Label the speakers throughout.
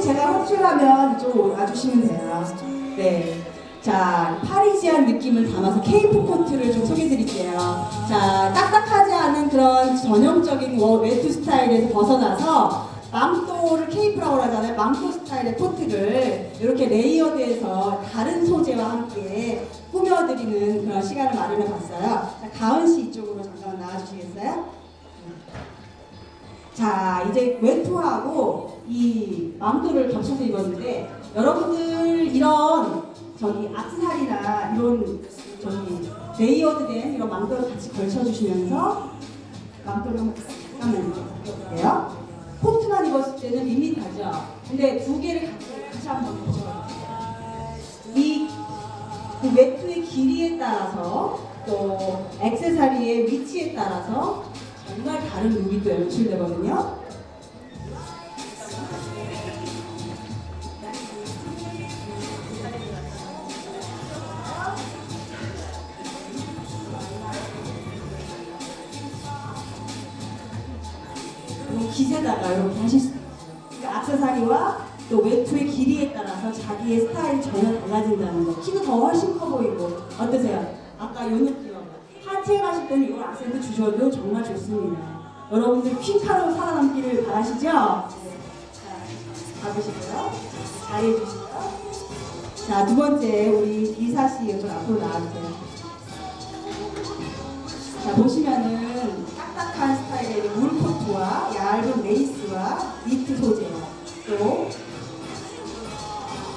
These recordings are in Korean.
Speaker 1: 가면 이쪽으로 와주시면 돼요. 네. 자, 파리지한 느낌을 담아서 케이프 코트를 좀 소개해드릴게요. 자, 딱딱하지 않은 그런 전형적인 워- 외투 스타일에서 벗어나서 망토를 케이프라고 하잖아요. 망토 스타일의 코트를 이렇게 레이어드해서 다른 소재와 함께 꾸며드리는 그런 시간을 마련해 봤어요. 자, 가은 씨 이쪽으로 잠깐 나와주시겠어요? 자, 이제 외투하고 이 망토를 겹쳐서 입었는데 여러분들 이런 저기 악세사리나 이런 저기 레이어드된 이런 망토를 같이 걸쳐주시면서 망토를 한번 잠깐만 입어볼게요. 코트만 입었을 때는 밋밋하죠. 근데 두 개를 같이, 같이 한번 걸쳐볼게요. 이그 외투의 길이에 따라서 또 액세서리의 위치에 따라서 정말 다른 룩이 또 연출되거든요. 기세다가 이렇게 하실 수 있어요. 그러니까 악세사리와 또 외투의 길이에 따라서 자기의 스타일이 전혀 달라진다는 거. 키도 더 훨씬 커 보이고 어떠세요? 아까 요 느낌 파티에 가실 때는 이걸 악센트 주셔도 정말 좋습니다. 여러분들 퀸카로 살아남기를 바라시죠? 네. 자, 받으시고요. 자리해 주시고요. 자, 두 번째 우리 이사 씨 이쪽 앞으로 나와주세요. 자, 보시면은 딱딱한 스타일의 물 코트와 얇은 레이스와 니트 소재, 또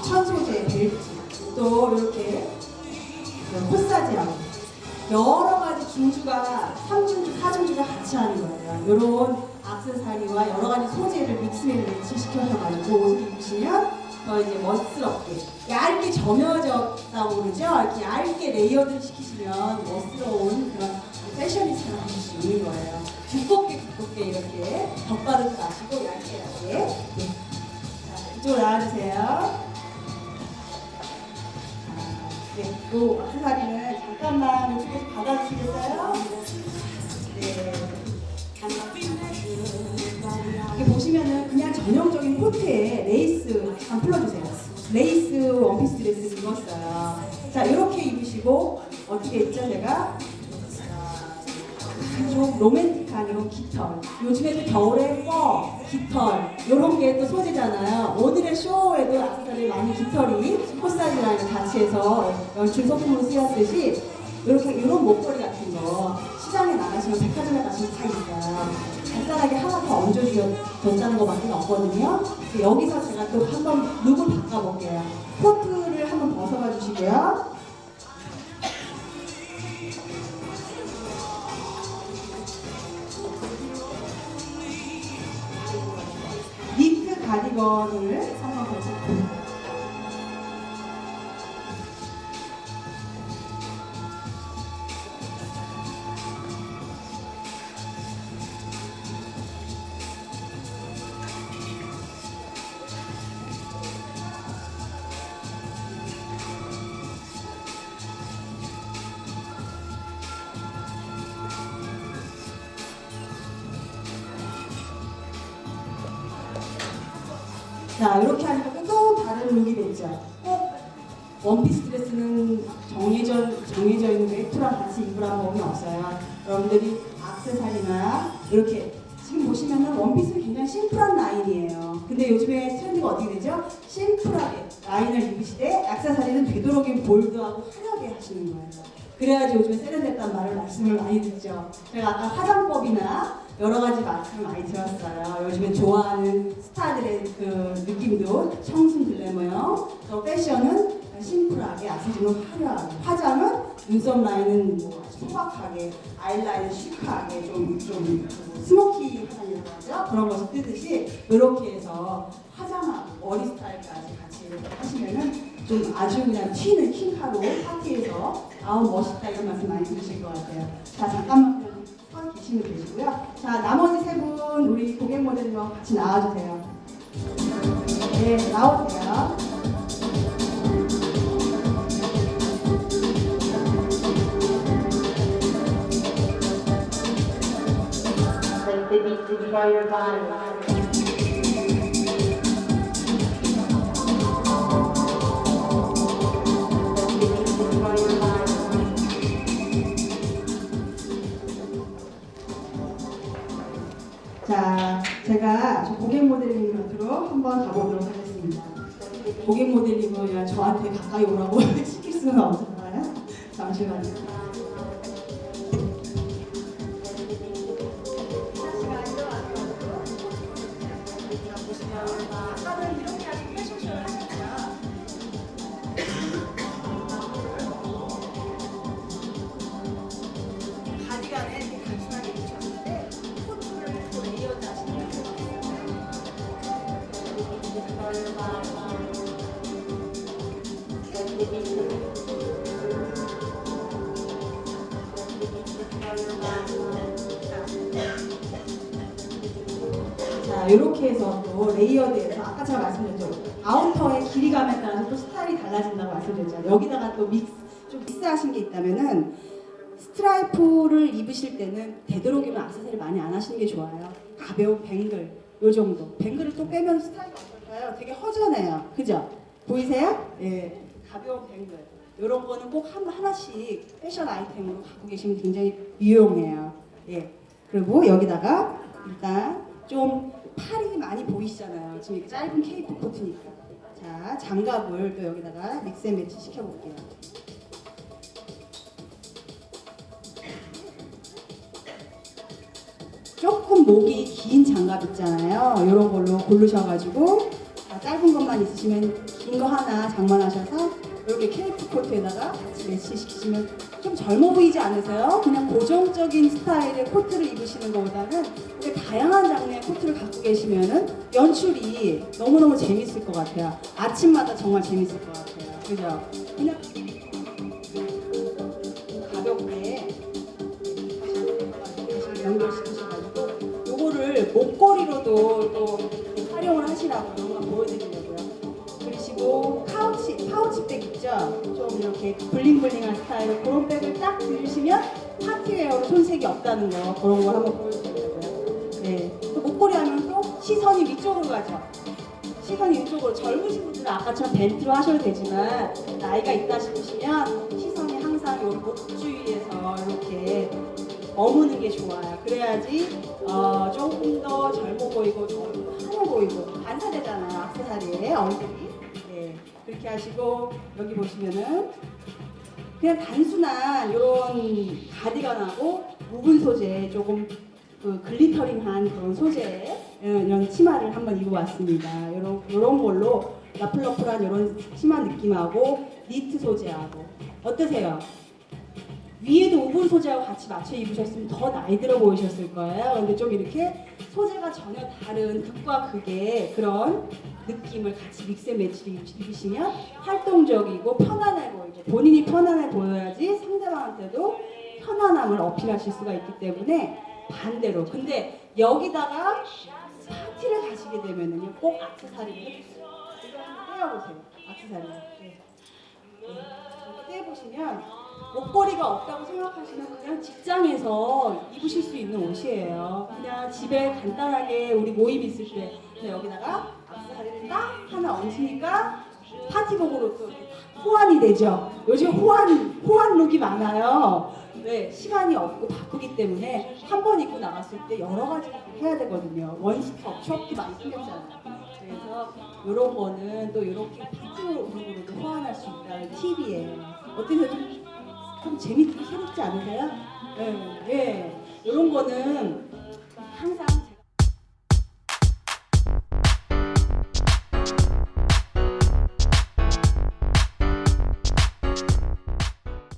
Speaker 1: 천소재 벨트, 또 이렇게 코사지하고 여러 가지 중주가 3중주, 4중주가 같이 하는 거예요. 이런 악세사리와 여러 가지 소재를 믹스앤매치 시켜셔가지고 옷을 입으시면 더 이제 멋스럽게 얇게 점여졌다고 그러죠. 이렇게 얇게 레이어드 시키시면 멋스러운 그런 되실 수 있는 거예요. 두껍게 두껍게 이렇게 덧바르지 마시고 얇게 얇게. 네. 자, 이쪽으로 나와주세요. 네, 또 악세사리는 잠깐만 이쪽에서 받아주시겠어요? 네. 이렇게 보시면은 그냥 전형적인 코트에 레이스 한 풀어주세요. 레이스 원피스 드레스를 입었어요. 자, 이렇게 입으시고 어떻게 했죠, 제가? 좀 로맨틱한 이런 깃털. 요즘에 또 겨울에 퍼, 깃털 이런 게 또 소재잖아요. 오늘의 쇼에도 악세사리 많이 깃털이 코사지랑 같이 해서 연출 소품으로 쓰였듯이 이렇게 이런 목걸이 같은 거 시장에 나가시면 백화점에 가시면 다 있어요. 간단하게 하나 더 얹어주셨다는 것밖에 없거든요. 여기서 제가 또 한번 룩을 바꿔볼게요. 코트를 한번 벗어봐 주시고요. 가디건을 한번 벗을게요. 자, 이렇게 하니까 또 다른 룩이 됐죠. 꼭 원피스 드레스는 정해져, 정해져 있는 외투랑 같이 입으라는 법이 없어요. 여러분들이 악세사리나 이렇게 지금 보시면은 원피스는 굉장히 심플한 라인이에요. 근데 요즘에 트렌드가 어떻게 되죠? 심플하게 라인을 입으시되 악세사리는 되도록이면 볼드하고 화려하게 하시는 거예요. 그래야지 요즘에 세련됐다는 말을 말씀을 많이 듣죠. 제가 아까 화장법이나 여러 가지 말씀을 많이 들었어요. 요즘에 좋아하는 스타들의 그 느낌도 청순 글래머요. 또 패션은 심플하게, 악세지는 화려하게, 화장은 눈썹 라인은 뭐 소박하게, 아이라인 시크하게 좀, 좀 스모키 화장이라고 하죠. 그런 것을 뜨듯이 이렇게 해서 화장하고 머리 스타일까지 같이 하시면은 좀 아주 그냥 튀는 킹카로 파티에서 아우 멋있다 이런 말씀 많이 들으실 것 같아요. 자 잠깐만 서 계시면 되시고요. 자 나머지 세 분 우리 고객 모델님하고 같이 나와주세요. 네 나오세요.
Speaker 2: Like the beat to destroy your
Speaker 1: 한번 가보도록 하겠습니다. 고객 모델이면 저한테 가까이 오라고 시킬 수는 없잖아요. 잠시만요. 자, 이렇게 해서 또 레이어드에서 아까 제가 말씀드렸죠. 아우터의 길이감에 따라서 또 스타일이 달라진다고 말씀드렸죠. 여기다가 또 믹스, 좀 믹스하신 게 있다면은 스트라이프를 입으실 때는 되도록이면 악세사리 많이 안 하시는 게 좋아요. 가벼운 뱅글, 요 정도. 뱅글을 또 빼면 스타일이 어떨까요? 되게 허전해요. 그죠? 보이세요? 예. 가벼운 뱅글. 요런 거는 꼭 한, 하나씩 패션 아이템으로 갖고 계시면 굉장히 유용해요. 예. 그리고 여기다가 일단 좀 팔이 많이 보이시잖아요. 지금 이게 짧은 케이프 코트니까. 자, 장갑을 또 여기다가 믹스 앤 매치 시켜볼게요. 조금 목이 긴 장갑 있잖아요. 이런 걸로 고르셔가지고 자, 짧은 것만 있으시면 긴 거 하나 장만하셔서 이렇게 케이프 코트에다가 같이 매치시키시면 좀 젊어 보이지 않으세요? 그냥 고정적인 스타일의 코트를 입으시는 것보다는 다양한 장르의 코트를 갖고 계시면은 연출이 너무너무 재밌을 것 같아요. 아침마다 정말 재밌을 것 같아요. 그죠? 그냥 가볍게 연결시키셔가지고 요거를 목걸이로도 또 활용을 하시라고. 이렇게 블링블링한 스타일의 그런 백을 딱 들으시면 파티웨어로 손색이 없다는 거 그런 거 한번 보여드리려고요. 네. 또 목걸이 하면 또 시선이 위쪽으로 가죠. 시선이 이쪽으로 젊으신 분들은 아까처럼 벤트로 하셔도 되지만 나이가 있다 싶으시면 시선이 항상 요목 주위에서 이렇게 머무는 게 좋아요. 그래야지 어, 조금 더 젊어 보이고 좀 환해 보이고 반사되잖아요. 악세사리에 얼굴이. 네, 그렇게 하시고 여기 보시면은 그냥 단순한 이런 가디건하고 무분 소재 조금 그 글리터링한 그런 소재의 이런 치마를 한번 입어봤습니다. 이런 이런 걸로 러플러플한 이런 치마 느낌하고 니트 소재하고 어떠세요? 위에도 우분 소재하고 같이 맞춰 입으셨으면 더 나이 들어 보이셨을 거예요. 근데 좀 이렇게 소재가 전혀 다른 극과 극의 그런 느낌을 같이 믹스 앤 매치를 입으시면 활동적이고 편안해 보이죠. 본인이 편안해 보여야지 상대방한테도 편안함을 어필하실 수가 있기 때문에 반대로. 근데 여기다가 파티를 가시게 되면은요 꼭 악세사리를 해주세요. 이거 한번 떼어보세요. 악세사리. 네. 네. 떼보시면 목걸이가 없다고 생각하시면 그냥 직장에서 입으실 수 있는 옷이에요. 그냥 집에 간단하게 우리 모임 있을 때 여기다가 악세사리를 딱 하나 얹으니까 파티복으로 또 호환이 되죠. 요즘 호환 호환 룩이 많아요. 네, 시간이 없고 바쁘기 때문에 한 번 입고 나갔을 때 여러 가지 해야 되거든요. 원스톱, 추억도 많이 생겼잖아요. 그래서 이런 거는 또 이렇게 파티룩으로도 호환할 수 있다는 팁이에요. 어때요? 좀, 좀 재밌고 새롭지 않으세요? 네, 예. 이런 거는 항상